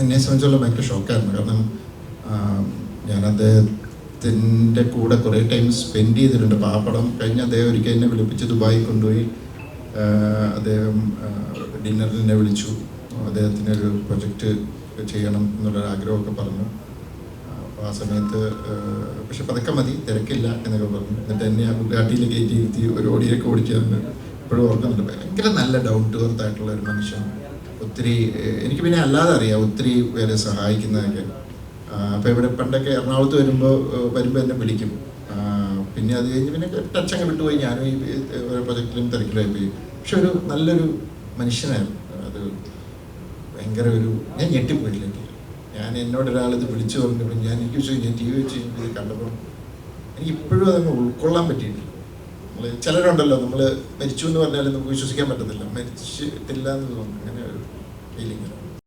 എന്നെ സംബന്ധിച്ചുള്ള ഭയങ്കര ഷോക്കായിരുന്നു. കാരണം ഞാൻ അദ്ദേഹത്തിന്റെ കൂടെ കുറേ ടൈം സ്പെൻഡ് ചെയ്തിട്ടുണ്ട്. പാപ്പടം പടം കഴിഞ്ഞ് അദ്ദേഹം ഒരിക്കൽ എന്നെ വിളിപ്പിച്ച് ദുബായി കൊണ്ടുപോയി. അദ്ദേഹം ഡിന്നറിനെ വിളിച്ചു. അദ്ദേഹത്തിന് ഒരു പ്രൊജക്റ്റ് ചെയ്യണം എന്നുള്ളൊരു ആഗ്രഹമൊക്കെ പറഞ്ഞു. അപ്പോൾ ആ സമയത്ത് പക്ഷെ പതുക്കെ മതി തിരക്കില്ല എന്നൊക്കെ പറഞ്ഞു. എന്നിട്ട് എന്നെ ആ ബുഗാട്ടിയിൽ കയറ്റി ഇരുത്തി ഒരു ഓടിയൊക്കെ ഓടിച്ചതെന്ന് ഇപ്പോഴും ഓർക്കുന്നുണ്ട്. ഭയങ്കര നല്ല ഡൗൺ ടു എർത്ത് ആയിട്ടുള്ള ഒരു മനുഷ്യൻ. ഒത്തിരി എനിക്ക് പിന്നെ അല്ലാതെ അറിയാം. ഒത്തിരി പേരെ സഹായിക്കുന്നതൊക്കെ. അപ്പോൾ ഇവിടെ പണ്ടൊക്കെ എറണാകുളത്ത് വരുമ്പോൾ വരുമ്പോൾ എന്നെ വിളിക്കും. പിന്നെ അത് കഴിഞ്ഞ് പിന്നെ ടച്ച് അങ്ങ് വിട്ടുപോയി. ഞാനും ഈ ഓരോ പ്രൊജക്റ്റിലും തിരക്കിലായി പോയി പക്ഷെ ഒരു നല്ലൊരു മനുഷ്യനായിരുന്നു. അത് ഭയങ്കര ഒരു ഞാൻ ഞെട്ടിപ്പോയില്ലെങ്കിൽ ഞാൻ എന്നോട് ഒരാൾ ഇത് വിളിച്ചു പറഞ്ഞപ്പോൾ ഞാൻ എനിക്ക് ചോദിച്ചു ഞാൻ ടി വി വെച്ച് ഇത് കണ്ടപ്പോൾ എനിക്ക് ഇപ്പോഴും അതങ്ങ് ഉൾക്കൊള്ളാൻ പറ്റിയിട്ടില്ല. നമ്മൾ ചിലരുണ്ടല്ലോ നമ്മൾ മരിച്ചു എന്ന് പറഞ്ഞാലും നമുക്ക് വിശ്വസിക്കാൻ പറ്റത്തില്ല. മരിച്ചിട്ടില്ല എന്ന് തോന്നുന്നു. അങ്ങനെ ഒരു ഫീലിംഗ്